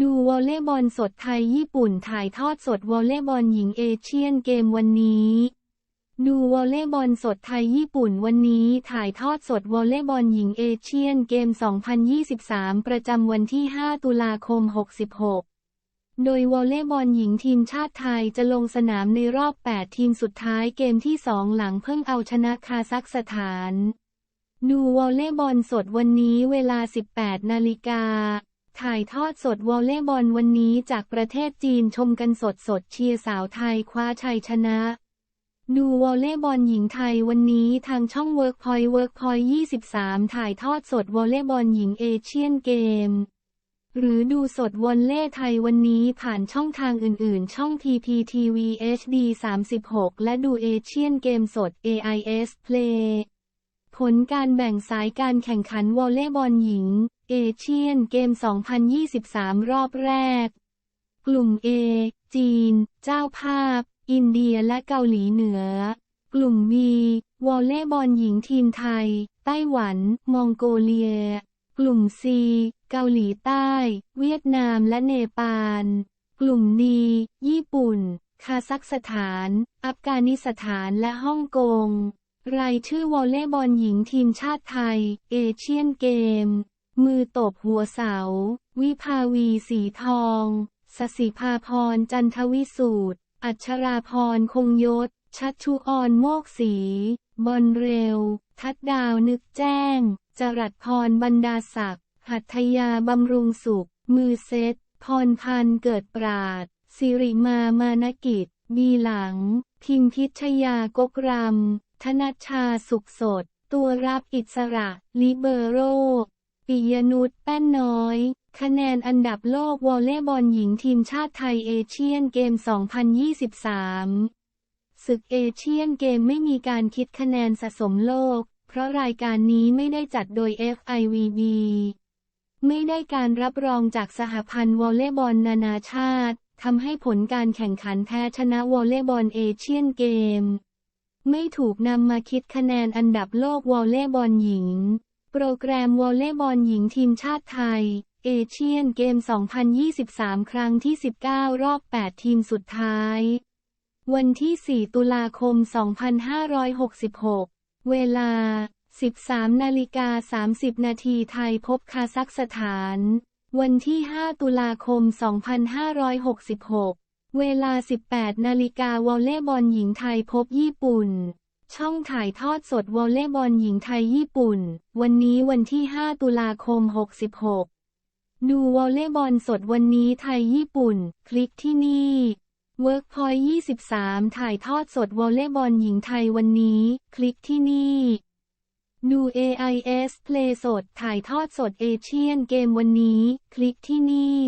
ดูวอลเลย์บอลสดไทยญี่ปุ่นถ่ายทอดสดวอลเลย์บอลหญิงเอเชียนเกมวันนี้ ดูวอลเลย์บอลสดไทยญี่ปุ่นวันนี้ถ่ายทอดสดวอลเลย์บอลหญิงเอเชียนเกม 2023 ประจำวันที่ 5 ตุลาคม 66 โดยวอลเลย์บอลหญิงทีมชาติไทยจะลงสนามในรอบ 8 ทีมสุดท้ายเกมที่ 2 หลังเพิ่งเอาชนะคาซัคสถาน ดูวอลเลย์บอลสดวันนี้เวลา 18 นาฬิกา ถ่ายทอดสดวอลเลย์บอลวันนี้จากประเทศจีนชมกันสดสดเชียร์สาวไทยคว้าชัยชนะ ดูวอลเลย์บอลหญิงไทยวันนี้ทางช่อง Workpoint Workpoint 23 ถ่ายทอดสดวอลเลย์บอลหญิงเอเชียนเกม หรือดูสดวอลเล่ไทยวันนี้ผ่านช่องทางอื่นๆ ช่อง PPTV HD 36 และดูเอเชียนเกมสด AIS Play ผลการแบ่งสายการแข่งขันวอลเลย์บอลหญิง เอเชียนเกม 2023 รอบแรก กลุ่ม A จีน เจ้าภาพ อินเดียและเกาหลีเหนือ กลุ่ม B วอลเลย์บอลหญิงทีมไทย ไต้หวัน มองโกเลีย กลุ่ม C เกาหลีใต้ เวียดนามและเนปาล กลุ่ม D ญี่ปุ่น คาซัคสถาน อัฟกานิสถานและฮ่องกง รายชื่อวอลเลย์บอลหญิงทีมชาติไทย เอเชียนเกม มือตบหัวเสา วิภาวีสีทองสสิภาพรจันทวิสูตร อัชราพรคงยศ ชัชชุออนโมกสี บอลเร็ว ทัดดาวนึกแจ้ง จรัสพรบรรดาศักดิ์ หัตถยาบำรุงสุข มือเซต พรพันเกิดปราด สิริมามานกิจ บีหลัง พิมพิชยากกรำ ธนชชาสุขสด ตัวรับอิสระ ลิเบโรปิยนุชแป้นน้อย คะแนนอันดับโลกวอลเลย์บอลหญิงทีมชาติไทยเอเชียนเกม 2023 ศึกเอเชียนเกมไม่มีการคิดคะแนนสะสมโลก เพราะรายการนี้ไม่ได้จัดโดย FIVB ไม่ได้การรับรองจากสหพันธ์วอลเลย์บอลนานาชาติทำให้ผลการแข่งขันแพ้ชนะวอลเลย์บอลเอเชียนเกม ไม่ถูกนำมาคิดคะแนนอันดับโลกวอลเลย์บอลหญิง โปรแกรมวอลเลย์บอลหญิงทีมชาติไทย เอเชียนเกม 2023 ครั้งที่ 19 รอบ 8 ทีมสุดท้าย วันที่ 4 ตุลาคม 2566 เวลา 13 นาฬิกา 30 นาทีไทยพบคาซัคสถาน วันที่ 5 ตุลาคม 2566 เวลา 18 นาฬิกาวอลเลย์บอลหญิงไทยพบญี่ปุ่น ช่องถ่ายทอดสดวอลเลย์บอลหญิงไทยญี่ปุ่น วันนี้วันที่ 5 ตุลาคม 66 ดูวอลเลย์บอลสดวันนี้ไทยญี่ปุ่น คลิกที่นี่ Workpoint 23 ถ่ายทอดสดวอลเลย์บอลหญิงไทยวันนี้ คลิกที่นี่ดู AIS Play สดถ่ายทอดสดเอเชียนเกมวันนี้ คลิกที่นี่